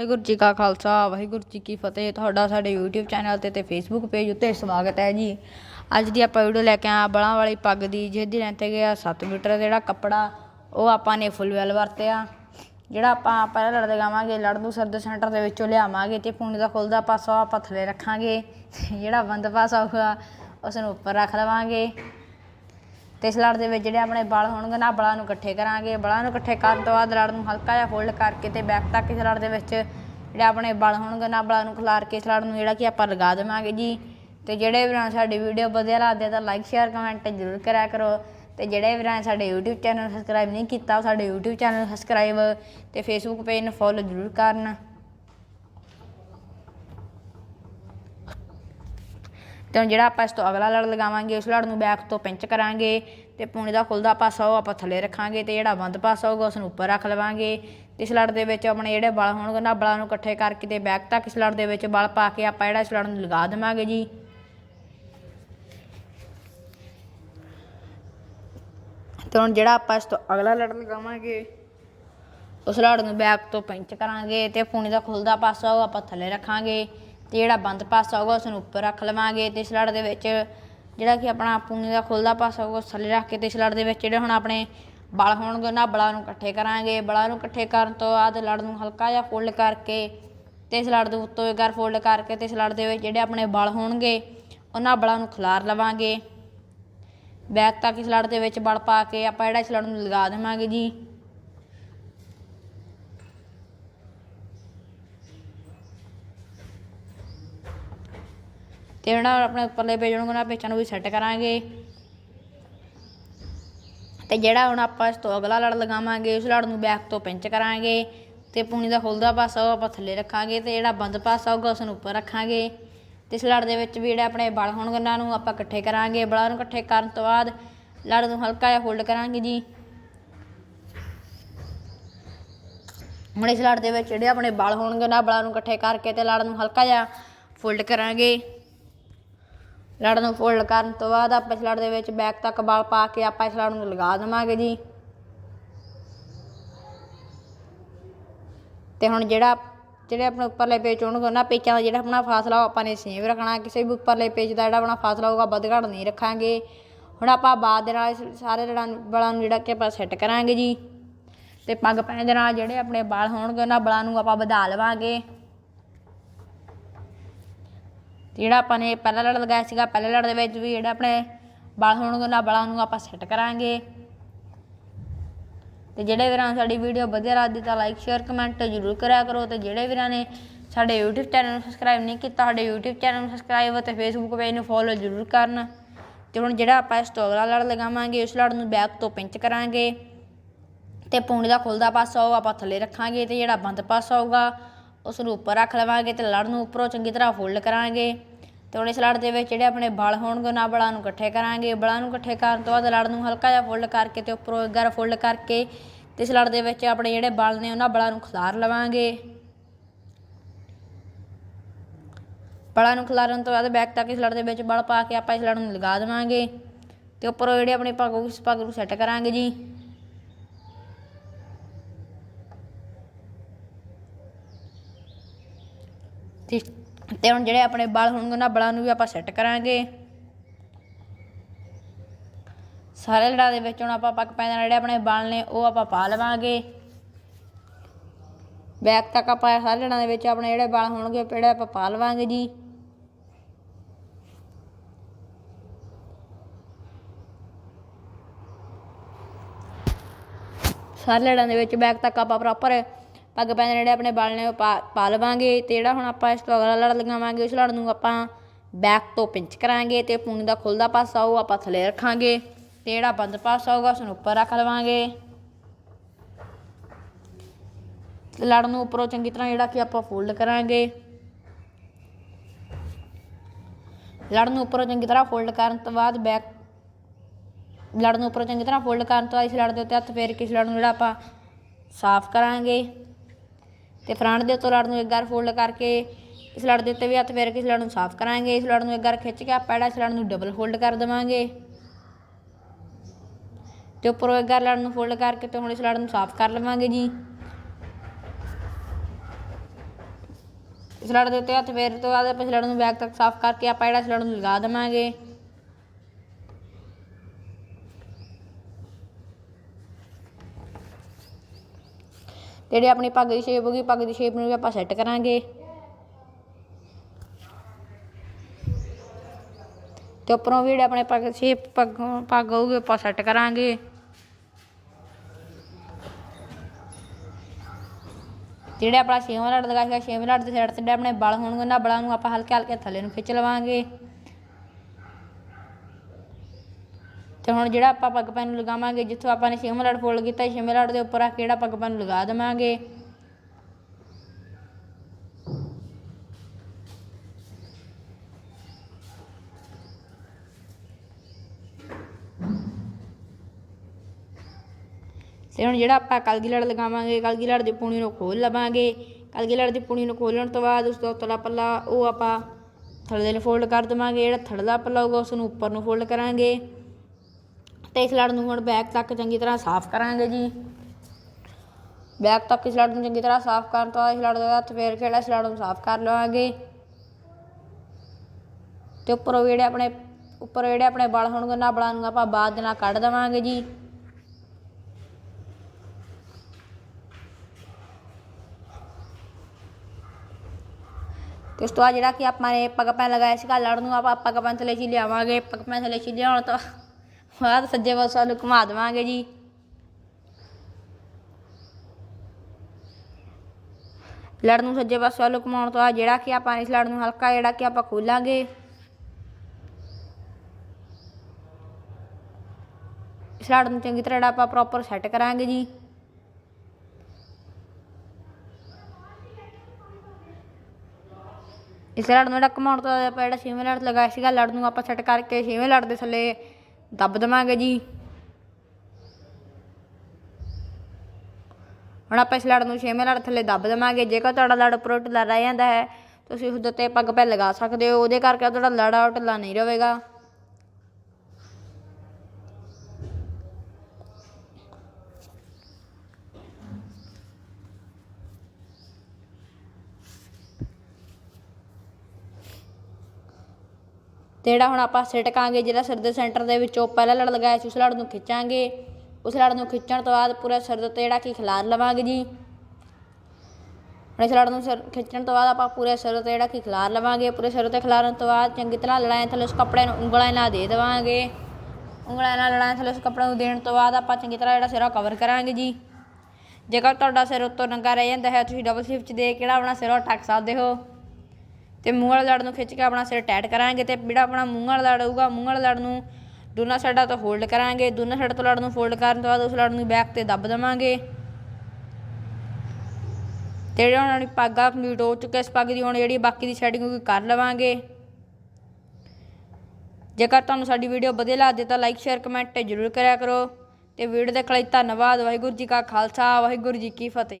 ਵਾਹਿਗੁਰੂ ਜੀ ਕਾ ਖਾਲਸਾ, ਵਾਹਿਗੁਰੂ ਜੀ ਕੀ ਫਤਿਹ। ਤੁਹਾਡਾ ਸਾਡੇ YouTube ਚੈਨਲ ਤੇ ਤੇ Facebook ਪੇਜ ਉੱਤੇ ਸਵਾਗਤ ਹੈ ਜੀ। ਅੱਜ ਦੀ ਆਪਾਂ ਵੀਡੀਓ ਲੈ ਕੇ ਆਇਆ ਬਲਾਂ ਵਾਲੀ ਪੱਗ ਦੀ, ਜਿਹਦੀ ਲੈਂਥ ਗਿਆ 7 ਮੀਟਰ ਜਿਹੜਾ ਕੱਪੜਾ, ਉਹ ਆਪਾਂ ਨੇ ਫੁੱਲ ਵੈਲ ਵਰਤਿਆ। ਜਿਹੜਾ ਆਪਾਂ ਪਹਿਲਾਂ ਲੜਦੇ ਗਾਵਾਂਗੇ ਲੜਦੂ ਸਰਦ ਸੈਂਟਰ ਦੇ ਵਿੱਚੋਂ ਲਿਆਵਾਂਗੇ ਤੇ ਪੂਣੀ ਦਾ ਖੁੱਲਦਾ ਪਾਸਾ ਆਪਾਂ ਥੱਲੇ ਰੱਖਾਂਗੇ। ਜਿਹੜਾ ਬੰਦ ਪਾਸਾ ਹੋਊਗਾ ਉਸ ਨੂੰ ਉੱਪਰ ਰੱਖ ਲਵਾਂਗੇ। ਤੇ ਇਸ ਦੇ ਵਿੱਚ ਜਿਹੜੇ ਆਪਣੇ ਬਲ ਹੋਣਗੇ ਨਾ ਬਲਾਂ ਨੂੰ ਇਕੱਠੇ ਕਰਾਂਗੇ, ਬਲਾਂ ਨੂੰ ਇਕੱਠੇ ਕਰਨ ਤੋਂ ਬਾਅਦ ਲੜ ਨੂੰ ਹਲਕਾ ਜਿਹਾ ਫੋਲਡ ਕਰਕੇ ਤੇ ਬੈਕ ਤੱਕ ਇਸ ਦੇ ਵਿੱਚ ਜਿਹੜੇ ਆਪਣੇ ਬਲ ਹੋਣਗੇ ਨਾ ਬਲਾਂ ਨੂੰ ਖਿਲਾਰ ਕੇ ਇਸ ਨੂੰ ਜਿਹੜਾ ਕਿ ਆਪਾਂ ਲਗਾ ਦੇਵਾਂਗੇ ਜੀ। ਤੇ ਜਿਹੜੇ ਵੀਰਾਂ ਸਾਡੀ ਵੀਡੀਓ ਵਧੀਆ ਲੱਗਦੀ ਹੈ ਤਾਂ ਲਾਈਕ ਸ਼ੇਅਰ ਕਮੈਂਟ ਜ਼ਰੂਰ ਕਰਿਆ ਕਰੋ। ਤੇ ਜਿਹੜੇ ਵੀਰਾਂ ਨੇ ਸਾਡੇ YouTube ਚੈਨਲ ਸਬਸਕ੍ਰਾਈਬ ਨਹੀਂ ਕੀਤਾ ਉਹ ਸਾਡੇ YouTube ਚੈਨਲ ਸਬਸਕ੍ਰਾਈਬ ਤੇ Facebook ਪੇਜ ਨੂੰ ਫੋਲੋ ਜ਼ਰੂਰ ਕਰਨ। ਤੇ ਹੁਣ ਜਿਹੜਾ ਆਪਾਂ ਇਸ ਤੋਂ ਅਗਲਾ ਲੜ ਲਗਾਵਾਂਗੇ, ਉਸ ਲੜ ਨੂੰ ਬੈਕ ਤੋਂ ਪਿੰਚ ਕਰਾਂਗੇ ਤੇ ਪੂਣੀ ਦਾ ਖੁੱਲਦਾ ਪਾਸਾ ਉਹ ਆਪਾਂ ਥੱਲੇ ਰੱਖਾਂਗੇ ਤੇ ਜਿਹੜਾ ਬੰਦ ਪਾਸਾ ਹੋਊਗਾ ਉਸ ਨੂੰ ਉੱਪਰ ਰੱਖ ਲਵਾਂਗੇ। ਤੇ ਇਸ ਲੜ ਦੇ ਵਿੱਚ ਆਪਣੇ ਜਿਹੜੇ ਬਲ ਹੋਣਗੇ ਨਾ, ਬਲਾਂ ਨੂੰ ਇਕੱਠੇ ਕਰਕੇ ਤੇ ਬੈਕ ਤੱਕ ਇਸ ਲੜ ਦੇ ਵਿੱਚ ਬਲ ਪਾ ਕੇ ਆਪਾਂ ਜਿਹੜਾ ਇਸ ਲੜ ਨੂੰ ਲਗਾ ਦੇਵਾਂਗੇ ਜੀ। ਤੇ ਹੁਣ ਜਿਹੜਾ ਆਪਾਂ ਇਸ ਤੋਂ ਅਗਲਾ ਲੜ ਲਗਾਵਾਂਗੇ, ਉਸ ਲੜ ਨੂੰ ਬੈਕ ਤੋਂ ਪਿੰਚ ਕਰਾਂਗੇ ਤੇ ਪੂਣੀ ਦਾ ਖੁੱਲਦਾ ਪਾਸਾ ਉਹ ਆਪਾਂ ਥੱਲੇ ਰੱਖਾਂਗੇ। ਤੇ ਜਿਹੜਾ ਬੰਦ ਪਾਸਾ ਹੋਊਗਾ ਉਸ ਨੂੰ ਉੱਪਰ ਰੱਖ ਲਵਾਂਗੇ ਤੇ ਇਸ ਦੇ ਵਿੱਚ ਜਿਹੜਾ ਕਿ ਆਪਣਾ ਪੂਣੀ ਦਾ ਖੁੱਲਦਾ ਪਾਸਾ ਹੋਊਗਾ ਉਸ ਥੱਲੇ ਰੱਖ ਕੇ ਤੇ ਇਸ ਦੇ ਵਿੱਚ ਜਿਹੜੇ ਹੁਣ ਆਪਣੇ ਬਲ ਹੋਣਗੇ, ਉਹਨਾਂ ਬਲਾਂ ਨੂੰ ਇਕੱਠੇ ਕਰਾਂਗੇ। ਬਲਾਂ ਨੂੰ ਇਕੱਠੇ ਕਰਨ ਤੋਂ ਬਾਅਦ ਲੜ ਨੂੰ ਹਲਕਾ ਜਿਹਾ ਫੋਲਡ ਕਰਕੇ ਤੇ ਇਸ ਲੜ ਦੇ ਉੱਤੋਂ ਇੱਕ ਵਾਰ ਫੋਲਡ ਕਰਕੇ ਤੇ ਇਸ ਦੇ ਵਿੱਚ ਜਿਹੜੇ ਆਪਣੇ ਬਲ ਹੋਣਗੇ, ਉਹਨਾਂ ਬਲਾਂ ਨੂੰ ਖਿਲਾਰ ਲਵਾਂਗੇ। ਬੈਕ ਤੱਕ ਇਸ ਦੇ ਵਿੱਚ ਬਲ ਪਾ ਕੇ ਆਪਾਂ ਜਿਹੜਾ ਸਲੜ ਨੂੰ ਲਗਾ ਦੇਵਾਂਗੇ ਜੀ। ਤੇ ਜਿਹੜਾ ਆਪਣੇ ਪੱਲੇ ਪੇਜ ਨੂੰ ਉਹਨਾਂ ਪੇਚਾਂ ਨੂੰ ਵੀ ਸੈੱਟ ਕਰਾਂਗੇ। ਤੇ ਜਿਹੜਾ ਹੁਣ ਆਪਾਂ ਇਸ ਤੋਂ ਅਗਲਾ ਲੜ ਲਗਾਵਾਂਗੇ, ਉਸ ਲੜ ਨੂੰ ਬੈਕ ਤੋਂ ਪਿੰਚ ਕਰਾਂਗੇ ਤੇ ਪੂਣੀ ਦਾ ਖੁੱਲਦਾ ਪਾਸਾ ਉਹ ਆਪਾਂ ਥੱਲੇ ਰੱਖਾਂਗੇ ਤੇ ਜਿਹੜਾ ਬੰਦ ਪਾਸਾ ਹੋਊਗਾ ਉਸ ਨੂੰ ਉੱਪਰ ਰੱਖਾਂਗੇ। ਤੇ ਇਸ ਲੜ ਦੇ ਵਿੱਚ ਵੀ ਜਿਹੜੇ ਆਪਣੇ ਬਲ ਹੋਣਗੇ ਉਹਨਾਂ ਨੂੰ ਆਪਾਂ ਇਕੱਠੇ ਕਰਾਂਗੇ। ਬਲਾਂ ਨੂੰ ਇਕੱਠੇ ਕਰਨ ਤੋਂ ਬਾਅਦ ਲੜ ਨੂੰ ਹਲਕਾ ਜਿਹਾ ਫੋਲਡ ਕਰਾਂਗੇ ਜੀ। ਹੁਣ ਇਸ ਲੜ ਦੇ ਵਿੱਚ ਜਿਹੜੇ ਆਪਣੇ ਬਲ ਹੋਣਗੇ ਉਹਨਾਂ ਬਲਾਂ ਨੂੰ ਇਕੱਠੇ ਕਰਕੇ ਤੇ ਲੜ ਨੂੰ ਹਲਕਾ ਜਿਹਾ ਫੋਲਡ ਕਰਾਂਗੇ। ਲੜ ਨੂੰ ਫੋਲਡ ਕਰਨ ਤੋਂ ਬਾਅਦ ਆਪਾਂ ਇਸ ਲੜ ਦੇ ਵਿੱਚ ਬੈਕ ਤੱਕ ਬਲ ਪਾ ਕੇ ਆਪਾਂ ਇਸ ਲੜ ਨੂੰ ਲਗਾ ਦੇਵਾਂਗੇ ਜੀ। ਤੇ ਹੁਣ ਜਿਹੜਾ ਜਿਹੜੇ ਆਪਣੇ ਉੱਪਰਲੇ ਪੇਜ ਹੋਣਗੇ, ਉਹਨਾਂ ਪੇਚਾਂ ਦਾ ਜਿਹੜਾ ਆਪਣਾ ਫਾਸਲਾ ਉਹ ਆਪਾਂ ਨੇ ਸੇਮ ਰੱਖਣਾ। ਕਿਸੇ ਵੀ ਉੱਪਰਲੇ ਪੇਜ ਦਾ ਜਿਹੜਾ ਆਪਣਾ ਫਾਸਲਾ ਹੋਊਗਾ ਵੱਧ ਘੱਟ ਨਹੀਂ ਰੱਖਾਂਗੇ। ਹੁਣ ਆਪਾਂ ਬਾਅਦ ਦੇ ਨਾਲ ਸਾਰੇ ਲੜਾਂ ਬਲਾਂ ਨੂੰ ਜਿਹੜਾ ਕਿ ਆਪਾਂ ਸੈੱਟ ਕਰਾਂਗੇ ਜੀ। ਤੇ ਪੱਗ ਪੈਣ ਦੇ ਨਾਲ ਜਿਹੜੇ ਆਪਣੇ ਬਲ ਹੋਣਗੇ, ਉਹਨਾਂ ਬਲਾਂ ਨੂੰ ਆਪਾਂ ਵਧਾ ਲਵਾਂਗੇ। ਜਿਹੜਾ ਆਪਾਂ ਨੇ ਪਹਿਲਾ ਲੜ ਲਗਾਇਆ ਸੀਗਾ, ਪਹਿਲੇ ਲੜ ਦੇ ਵਿੱਚ ਵੀ ਜਿਹੜਾ ਆਪਣੇ ਬਲ ਹੋਣਗੇ ਉਹਨਾਂ ਬਲਾਂ ਨੂੰ ਆਪਾਂ ਸੈੱਟ ਕਰਾਂਗੇ। ਤੇ ਜਿਹੜੇ ਵੀਰਾਂ ਨੂੰ ਸਾਡੀ ਵੀਡੀਓ ਵਧੀਆ ਲੱਗਦੀ ਤਾਂ ਲਾਈਕ ਸ਼ੇਅਰ ਕਮੈਂਟ ਜ਼ਰੂਰ ਕਰਿਆ ਕਰੋ। ਤੇ ਜਿਹੜੇ ਵੀਰਾਂ ਨੇ ਸਾਡੇ YouTube ਚੈਨਲ ਨੂੰ ਸਬਸਕ੍ਰਾਈਬ ਨਹੀਂ ਕੀਤਾ, ਸਾਡੇ YouTube ਚੈਨਲ ਨੂੰ ਸਬਸਕ੍ਰਾਈਬ ਅਤੇ Facebook ਪੇਜ ਨੂੰ ਫੋਲੋ ਜ਼ਰੂਰ ਕਰਨ। ਤੇ ਹੁਣ ਜਿਹੜਾ ਆਪਾਂ ਇਸ ਤੋਂ ਅਗਲਾ ਲੜ ਲਗਾਵਾਂਗੇ, ਉਸ ਲੜ ਨੂੰ ਬੈਕ ਤੋਂ ਪਿੰਚ ਕਰਾਂਗੇ। ਤੇ ਪੂਣੀ ਦਾ ਖੁੱਲਦਾ ਪਾਸਾ ਉਹ ਆਪਾਂ ਥੱਲੇ ਰੱਖਾਂਗੇ ਤੇ ਜਿਹੜਾ ਬੰਦ ਪਾਸਾ ਹੋਊਗਾ ਉਸ ਨੂੰ ਉੱਪਰ ਰੱਖ ਲਵਾਂਗੇ ਤੇ ਲੜ ਨੂੰ ਉੱਪਰੋਂ ਚੰਗੀ ਤਰ੍ਹਾਂ ਫੋਲਡ ਕਰਾਂਗੇ। ਤੇ ਹੁਣ ਇਸ ਲੜ ਦੇ ਵਿੱਚ ਜਿਹੜੇ ਆਪਣੇ ਬਲ ਹੋਣਗੇ, ਉਹਨਾਂ ਬਲਾਂ ਨੂੰ ਇਕੱਠੇ ਕਰਾਂਗੇ। ਬਲਾਂ ਨੂੰ ਇਕੱਠੇ ਕਰਨ ਤੋਂ ਬਾਅਦ ਲੜ ਨੂੰ ਹਲਕਾ ਜਿਹਾ ਫੋਲਡ ਕਰਕੇ ਤੇ ਉੱਪਰੋਂ ਗਰ ਵਾਰ ਫੋਲਡ ਕਰਕੇ ਤੇ ਇਸ ਲੜ ਦੇ ਵਿੱਚ ਆਪਣੇ ਜਿਹੜੇ ਬਲ ਨੇ, ਉਹਨਾਂ ਬਲਾਂ ਨੂੰ ਖਿਲਾਰ ਲਵਾਂਗੇ। ਬਲਾਂ ਨੂੰ ਖਿਲਾਰਨ ਤੋਂ ਬਾਅਦ ਬੈਕ ਤੱਕ ਇਸ ਲੜ ਦੇ ਵਿੱਚ ਬਲ ਪਾ ਕੇ ਆਪਾਂ ਇਸ ਲੜ ਨੂੰ ਲਗਾ ਦੇਵਾਂਗੇ ਤੇ ਉੱਪਰੋਂ ਜਿਹੜੇ ਆਪਣੇ ਪੱਗ ਉਸ ਪੱਗ ਨੂੰ ਸੈੱਟ ਕਰਾਂਗੇ ਜੀ। ਤੇ ਤੇ ਹੁਣ ਜਿਹੜੇ ਆਪਣੇ ਬਲ ਹੋਣਗੇ, ਉਹਨਾਂ ਬਲਾਂ ਨੂੰ ਵੀ ਆਪਾਂ ਸੈੱਟ ਕਰਾਂਗੇ। ਸਾਰੇ ਲੜਾ ਦੇ ਵਿੱਚ ਹੁਣ ਆਪਾਂ ਪੱਕ ਪੈਣ ਜਿਹੜੇ ਆਪਣੇ ਬਲ ਨੇ, ਉਹ ਆਪਾਂ ਪਾ ਲਵਾਂਗੇ। ਬੈਕ ਤੱਕ ਆਪਾਂ ਸਾਰੇ ਲੜਾਂ ਦੇ ਵਿੱਚ ਆਪਣੇ ਜਿਹੜੇ ਬਲ ਹੋਣਗੇ ਜਿਹੜੇ ਆਪਾਂ ਪਾ ਲਵਾਂਗੇ ਜੀ। ਸਾਰੇ ਲੜਾਂ ਦੇ ਵਿੱਚ ਬੈਕ ਤੱਕ ਆਪਾਂ ਪ੍ਰੋਪਰ ਪੱਗ ਪੈਣ ਜਿਹੜੇ ਆਪਣੇ ਬਲ ਨੇ ਉਹ ਪਾ ਪਾ ਲਵਾਂਗੇ ਤੇ ਜਿਹੜਾ ਹੁਣ ਆਪਾਂ ਇਸ ਤੋਂ ਅਗਲਾ ਲੜ ਲਗਾਵਾਂਗੇ, ਉਸ ਲੜ ਨੂੰ ਆਪਾਂ ਬੈਕ ਤੋਂ ਪਿੰਚ ਕਰਾਂਗੇ ਤੇ ਪੂਣੀ ਦਾ ਖੁੱਲਦਾ ਪਾਸਾ ਉਹ ਆਪਾਂ ਥੱਲੇ ਰੱਖਾਂਗੇ ਤੇ ਜਿਹੜਾ ਬੰਦ ਪਾਸਾ ਹੋਊਗਾ, ਉਸ ਨੂੰ ਉੱਪਰ ਰੱਖ ਲਵਾਂਗੇ। ਤੇ ਲੜ ਨੂੰ ਉੱਪਰੋਂ ਚੰਗੀ ਤਰ੍ਹਾਂ ਜਿਹੜਾ ਕਿ ਆਪਾਂ ਫੋਲਡ ਕਰਾਂਗੇ। ਲੜ ਨੂੰ ਉੱਪਰੋਂ ਚੰਗੀ ਤਰ੍ਹਾਂ ਫੋਲਡ ਕਰਨ ਤੋਂ ਬਾਅਦ ਬੈਕ ਲੜ ਨੂੰ ਉੱਪਰੋਂ ਚੰਗੀ ਤਰ੍ਹਾਂ ਫੋਲਡ ਕਰਨ ਤੋਂ ਬਾਅਦ ਇਸ ਲੜ ਦੇ ਉੱਤੇ ਹੱਥ ਫੇਰ ਕੇ ਇਸ ਲੜ ਨੂੰ ਜਿਹੜਾ ਆਪਾਂ ਸਾਫ਼ ਕਰਾਂਗੇ। ਤੇ ਫਰੰਟ ਦੇ ਉੱਤੋਂ ਲੜ ਨੂੰ ਇੱਕ ਵਾਰ ਫੋਲਡ ਕਰਕੇ ਇਸ ਲੜ ਦੇ ਉੱਤੇ ਵੀ ਹੱਥ ਫੇਰ ਕੇ ਇਸ ਲੜ ਨੂੰ ਸਾਫ਼ ਕਰਾਂਗੇ, ਇਸ ਲੜ ਨੂੰ ਇੱਕ ਵਾਰ ਖਿੱਚ ਕੇ ਆਪਾਂ ਜਿਹੜਾ ਇਸ ਲੜ ਨੂੰ ਡਬਲ ਫੋਲਡ ਕਰ ਦੇਵਾਂਗੇ। ਤੇ ਉੱਪਰੋਂ ਇੱਕ ਵਾਰ ਲੜ ਨੂੰ ਫੋਲਡ ਕਰਕੇ ਤੇ ਹੁਣ ਇਸ ਲੜ ਨੂੰ ਸਾਫ਼ ਕਰ ਲਵਾਂਗੇ ਜੀ। ਇਸ ਲੜ ਦੇ ਉੱਤੇ ਹੱਥ ਫੇਰ ਤੋਂ ਬਾਅਦ ਆਪਾਂ ਇਸ ਲੜ ਨੂੰ ਬੈਕ ਤੱਕ ਸਾਫ਼ ਕਰਕੇ ਆਪਾਂ ਜਿਹੜਾ ਇਸ ਲੜ ਨੂੰ ਲਗਾ ਦੇਵਾਂਗੇ। ਜਿਹੜੀ ਆਪਣੀ ਪੱਗ ਦੀ ਸ਼ੇਪ ਹੋਗੀ ਪੱਗ ਦੀ ਸ਼ੇਪ ਨੂੰ ਵੀ ਆਪਾਂ ਸੈੱਟ ਕਰਾਂਗੇ। ਤੇ ਉੱਪਰੋਂ ਵੀ ਜਿਹੜੇ ਆਪਣੇ ਪੱਗ ਸ਼ੇਪ ਪੱਗ ਪੱਗ ਹੋਊਗੀ, ਆਪਾਂ ਸੈੱਟ ਕਰਾਂਗੇ। ਜਿਹੜੇ ਆਪਣਾ ਛੇਵਾਂ ਲੜ ਲਗਾ ਸੀਗਾ, ਛੇਵੇਂ ਲੜ ਦੇ ਸਾਈਡ ਤੇ ਜਿਹੜੇ ਆਪਣੇ ਬਲ ਹੋਣਗੇ, ਉਹਨਾਂ ਬਲਾਂ ਨੂੰ ਆਪਾਂ ਹਲਕੇ ਹਲਕੇ ਥੱਲੇ ਨੂੰ ਖਿੱਚ ਲਵਾਂਗੇ। ਤੇ ਹੁਣ ਜਿਹੜਾ ਆਪਾਂ ਪੱਗ ਪੈਨ ਨੂੰ ਲਗਾਵਾਂਗੇ ਜਿੱਥੋਂ ਆਪਾਂ ਨੇ ਛੇਵਾਂ ਲੜ ਫੋਲਡ ਕੀਤਾ ਸੀ, ਲੜ ਦੇ ਉੱਪਰ ਆ ਕੇ ਜਿਹੜਾ ਪੱਗ ਪੈਨ ਨੂੰ ਲਗਾ ਦੇਵਾਂਗੇ। ਤੇ ਹੁਣ ਜਿਹੜਾ ਆਪਾਂ ਕਲਗੀ ਲੜ ਲਗਾਵਾਂਗੇ ਕਲਗੀ ਲੜ ਦੀ ਪੂਣੀ ਨੂੰ ਖੋਲ ਲਵਾਂਗੇ। ਕਲਗੀ ਲੜ ਦੀ ਪੂਣੀ ਨੂੰ ਖੋਲਣ ਤੋਂ ਬਾਅਦ ਉਸ ਦਾ ਉੱਤਲਾ ਪੱਲਾ ਉਹ ਆਪਾਂ ਥੱਲੇ ਨੂੰ ਫੋਲਡ ਕਰ ਦੇਵਾਂਗੇ ਜਿਹੜਾ ਥੱਲੜਾ ਪੱਲਾ ਹੋਊਗਾ ਉਸ ਨੂੰ ਉੱਪਰ ਨੂੰ ਫੋਲਡ ਕਰਾਂਗੇ। ਤੇ ਇਸ ਲੜ ਨੂੰ ਹੁਣ ਬੈਕ ਤੱਕ ਚੰਗੀ ਤਰ੍ਹਾਂ ਸਾਫ਼ ਕਰਾਂਗੇ ਜੀ। ਬੈਕ ਤੱਕ ਇਸ ਲੜ ਨੂੰ ਚੰਗੀ ਤਰ੍ਹਾਂ ਸਾਫ਼ ਕਰਨ ਤੋਂ ਬਾਅਦ ਇਸ ਲੜ ਦਾ ਹੱਥ ਫੇਰ ਕੇ ਜਿਹੜਾ ਇਸ ਲੜ ਨੂੰ ਸਾਫ਼ ਕਰ ਲਵਾਂਗੇ। ਤੇ ਉੱਪਰੋਂ ਜਿਹੜੇ ਆਪਣੇ, ਉੱਪਰ ਜਿਹੜੇ ਆਪਣੇ ਬਲ ਹੋਣਗੇ, ਉਹਨਾਂ ਬਲਾਂ ਨੂੰ ਆਪਾਂ ਬਾਅਦ ਦੇ ਨਾਲ ਕੱਢ ਦੇਵਾਂਗੇ ਜੀ। ਤੇ ਉਸ ਤੋਂ ਬਾਅਦ ਜਿਹੜਾ ਕਿ ਆਪਾਂ ਨੇ ਪੱਗ ਪੈਨ ਲਗਾਇਆ ਸੀਗਾ ਲੜ ਨੂੰ ਆਪਾਂ ਪੱਗ ਪੈਨ ਥੱਲੇ ਚ ਲਿਆਵਾਂਗੇ। ਪੱਗ ਪੈਨ ਥੱਲੇ ਚ ਲਿਆਉਣ ਤੋਂ ਬਾਅਦ ਸੱਜੇ ਪਾਸੇ ਨੂੰ ਘੁਮਾ ਦੇਵਾਂਗੇ ਜੀ। ਲੜ ਨੂੰ ਸੱਜੇ ਪਾਸੇ ਵੱਲ ਘੁਮਾਉਣ ਤੋਂ ਬਾਅਦ ਜਿਹੜਾ ਕਿ ਆਪਾਂ ਇਸ ਲੜ ਨੂੰ ਹਲਕਾ ਜਿਹੜਾ ਕਿ ਆਪਾਂ ਖੋਲਾਂਗੇ। ਇਸ ਲੜ ਨੂੰ ਚੰਗੀ ਤਰ੍ਹਾਂ ਜਿਹੜਾ ਆਪਾਂ ਪ੍ਰੋਪਰ ਸੈੱਟ ਕਰਾਂਗੇ ਜੀ। ਇਸ ਲੜ ਨੂੰ ਜਿਹੜਾ ਘੁਮਾਉਣ ਤੋਂ ਬਾਅਦ ਆਪਾਂ ਜਿਹੜਾ ਛੇਵੇਂ ਲੜ ਲਗਾਇਆ ਸੀਗਾ ਲੜ ਨੂੰ ਆਪਾਂ ਸੈੱਟ ਕਰਕੇ ਛੇਵੇਂ ਲੜ ਦੇ ਥੱਲੇ ਦੱਬ ਦੇਵਾਂਗੇ ਜੀ। ਹੁਣ ਆਪਾਂ ਇਸ ਲੜ ਨੂੰ ਛੇਵੇਂ ਲੜ ਥੱਲੇ ਦੱਬ ਦੇਵਾਂਗੇ। ਜੇਕਰ ਤੁਹਾਡਾ ਲੜ ਉੱਪਰੋਂ ਢਿੱਲਾ ਰਹਿ ਜਾਂਦਾ ਹੈ, ਤੁਸੀਂ ਉਸ ਦੇ ਉੱਤੇ ਪੱਗ ਪੈ ਲਗਾ ਸਕਦੇ ਹੋ। ਉਹਦੇ ਕਰਕੇ ਤੁਹਾਡਾ ਲੜ ਉਹ ਢਿੱਲਾ ਨਹੀਂ ਰਹੇਗਾ। ਤੇ ਜਿਹੜਾ ਹੁਣ ਆਪਾਂ ਸਿਟਕਾਂਗੇ, ਜਿਹੜਾ ਸਿਰ ਦੇ ਸੈਂਟਰ ਦੇ ਵਿੱਚੋਂ ਪਹਿਲਾ ਲੜ ਲਗਾਇਆ ਸੀ, ਉਸ ਲੜ ਨੂੰ ਖਿੱਚਾਂਗੇ। ਉਸ ਲੜ ਨੂੰ ਖਿੱਚਣ ਤੋਂ ਬਾਅਦ ਪੂਰਾ ਸਿਰ ਦੇ ਉੱਤੇ ਜਿਹੜਾ ਕਿ ਖਿਲਾਰ ਲਵਾਂਗੇ ਜੀ। ਹੁਣ ਇਸ ਲੜ ਨੂੰ ਸਿਰ ਖਿੱਚਣ ਤੋਂ ਬਾਅਦ ਆਪਾਂ ਪੂਰੇ ਸਿਰ ਉੱਤੇ ਜਿਹੜਾ ਕਿ ਖਿਲਾਰ ਲਵਾਂਗੇ। ਪੂਰੇ ਸਿਰ ਉੱਤੇ ਖਿਲਾਰਨ ਤੋਂ ਬਾਅਦ ਚੰਗੀ ਤਰ੍ਹਾਂ ਲੜਾਈ ਥੱਲੇ ਉਸ ਕੱਪੜੇ ਨੂੰ ਉਂਗਲਾਂ ਨਾਲ ਦੇ ਦੇਵਾਂਗੇ। ਉਂਗਲਾਂ ਨਾਲ ਲੜਾਈ ਥੱਲੇ ਉਸ ਕੱਪੜੇ ਨੂੰ ਦੇਣ ਤੋਂ ਬਾਅਦ ਆਪਾਂ ਚੰਗੀ ਤਰ੍ਹਾਂ ਜਿਹੜਾ ਸਿਰਾ ਕਵਰ ਕਰਾਂਗੇ ਜੀ। ਜੇਕਰ ਤੁਹਾਡਾ ਸਿਰ ਉੱਤੋਂ ਨੰਗਾ ਰਹਿ ਜਾਂਦਾ ਹੈ, ਤੁਸੀਂ ਡਬਲ ਸਲਿਪ ਚ ਦੇ ਕਿਹੜਾ ਆਪਣਾ ਸਿਰ ਉਹ ਟੱਕ ਸਕਦੇ ਹੋ। ਤੇ ਮੂੰਹ ਵਾਲੇ ਲੜ ਨੂੰ ਖਿੱਚ ਕੇ ਆਪਣਾ ਸਿਰ ਟਾਈਟ ਕਰਾਂਗੇ ਤੇ ਜਿਹੜਾ ਆਪਣਾ ਮੂੰਹ ਵਾਲਾ ਲੜ ਹੋਊਗਾ, ਮੂੰਹ ਵਾਲੇ ਲੜ ਨੂੰ ਦੋਨਾਂ ਸਾਈਡਾਂ ਤੋਂ ਹੋਲਡ ਕਰਾਂਗੇ, ਦੋਨਾਂ ਸਾਈਡ ਤੋਂ ਲੜ ਨੂੰ ਫੋਲਡ ਕਰਨ ਤੋਂ ਬਾਅਦ ਉਸ ਲੜ ਨੂੰ ਬੈਕ ਤੇ ਦੱਬ ਦੇਵਾਂਗੇ। ਤੇ ਜਿਹੜਾ ਉਹਨਾਂ ਦੀ ਪੱਗ ਆ ਕੰਪਲੀਟ ਹੋ ਚੁੱਕਿਆ ਇਸ ਪੱਗ ਦੀ ਹੁਣ ਜਿਹੜੀ ਬਾਕੀ ਦੀ ਸੈਟਿੰਗ ਉਹ ਕਰ ਲਵਾਂਗੇ। ਜੇਕਰ ਤੁਹਾਨੂੰ ਸਾਡੀ ਵੀਡੀਓ ਵਧੀਆ ਲੱਗਦੀ ਤਾਂ ਲਾਈਕ ਸ਼ੇਅਰ ਕਮੈਂਟ ਜ਼ਰੂਰ ਕਰਿਆ ਕਰੋ। ਤੇ ਵੀਡੀਓ ਦੇਖਣ ਲਈ ਧੰਨਵਾਦ, ਵਾਹਿਗੁਰੂ ਜੀ ਕਾ ਖਾਲਸਾ, ਵਾਹਿਗੁਰੂ ਜੀ ਕੀ ਫਤਿਹ।